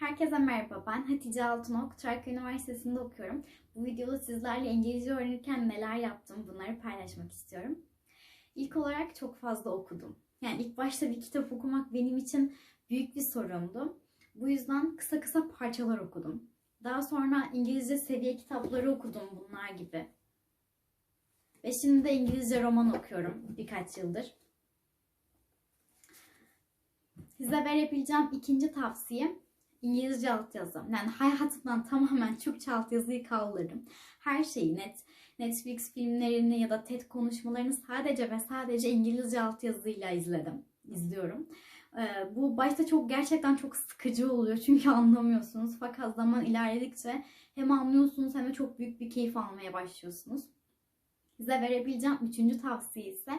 Herkese merhaba. Ben Hatice Altınok. Çarkı Üniversitesi'nde okuyorum. Bu videoda sizlerle İngilizce öğrenirken neler yaptım bunları paylaşmak istiyorum. İlk olarak çok fazla okudum. Yani ilk başta bir kitap okumak benim için büyük bir sorundu. Bu yüzden kısa kısa parçalar okudum. Daha sonra İngilizce seviye kitapları okudum bunlar gibi. Ve şimdi de İngilizce roman okuyorum birkaç yıldır. Size verebileceğim ikinci tavsiye İngilizce altyazı. Yani hayatımdan tamamen Türkçe altyazıyı kaldırdım. Her şeyi net Netflix filmlerini ya da TED konuşmalarını sadece ve sadece İngilizce altyazıyla izledim. izliyorum. Ee, bu başta çok gerçekten çok sıkıcı oluyor çünkü anlamıyorsunuz. Fakat zaman ilerledikçe hem anlıyorsunuz hem de çok büyük bir keyif almaya başlıyorsunuz. Size verebileceğim üçüncü tavsiye ise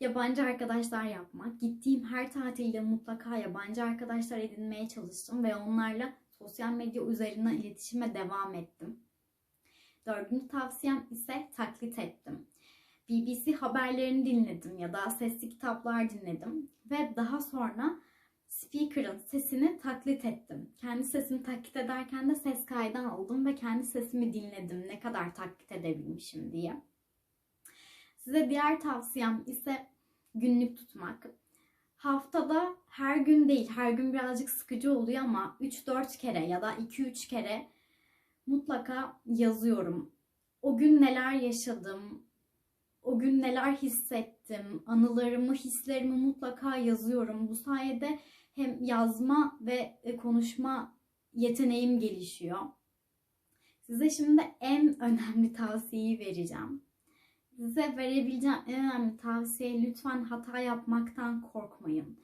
yabancı arkadaşlar yapmak. Gittiğim her tatilde mutlaka yabancı arkadaşlar edinmeye çalıştım ve onlarla sosyal medya üzerinden iletişime devam ettim. Dördüncü tavsiyem ise taklit ettim. BBC haberlerini dinledim ya da sesli kitaplar dinledim ve daha sonra speaker'ın sesini taklit ettim. Kendi sesimi taklit ederken de ses kaydı aldım ve kendi sesimi dinledim. Ne kadar taklit edebilmişim diye. Size diğer tavsiyem ise günlük tutmak. Haftada her gün değil, her gün birazcık sıkıcı oluyor ama 3-4 kere ya da 2-3 kere mutlaka yazıyorum. O gün neler yaşadım, o gün neler hissettim, anılarımı, hislerimi mutlaka yazıyorum. Bu sayede hem yazma ve e, konuşma yeteneğim gelişiyor. Size şimdi en önemli tavsiyeyi vereceğim. Size verebileceğim en önemli tavsiye lütfen hata yapmaktan korkmayın.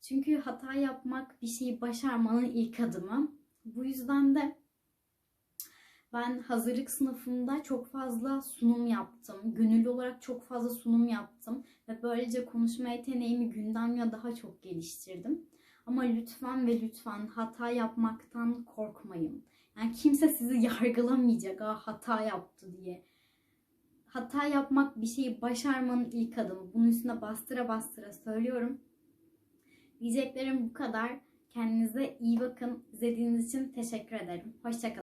Çünkü hata yapmak bir şeyi başarmanın ilk adımı. Bu yüzden de ben hazırlık sınıfında çok fazla sunum yaptım. Gönüllü olarak çok fazla sunum yaptım. Ve böylece konuşma yeteneğimi günden daha çok geliştirdim. Ama lütfen ve lütfen hata yapmaktan korkmayın. Yani kimse sizi yargılamayacak ha hata yaptı diye. Hata yapmak bir şeyi başarmanın ilk adımı. Bunun üstüne bastıra bastıra söylüyorum. Diyeceklerim bu kadar. Kendinize iyi bakın. İzlediğiniz için teşekkür ederim. Hoşçakalın.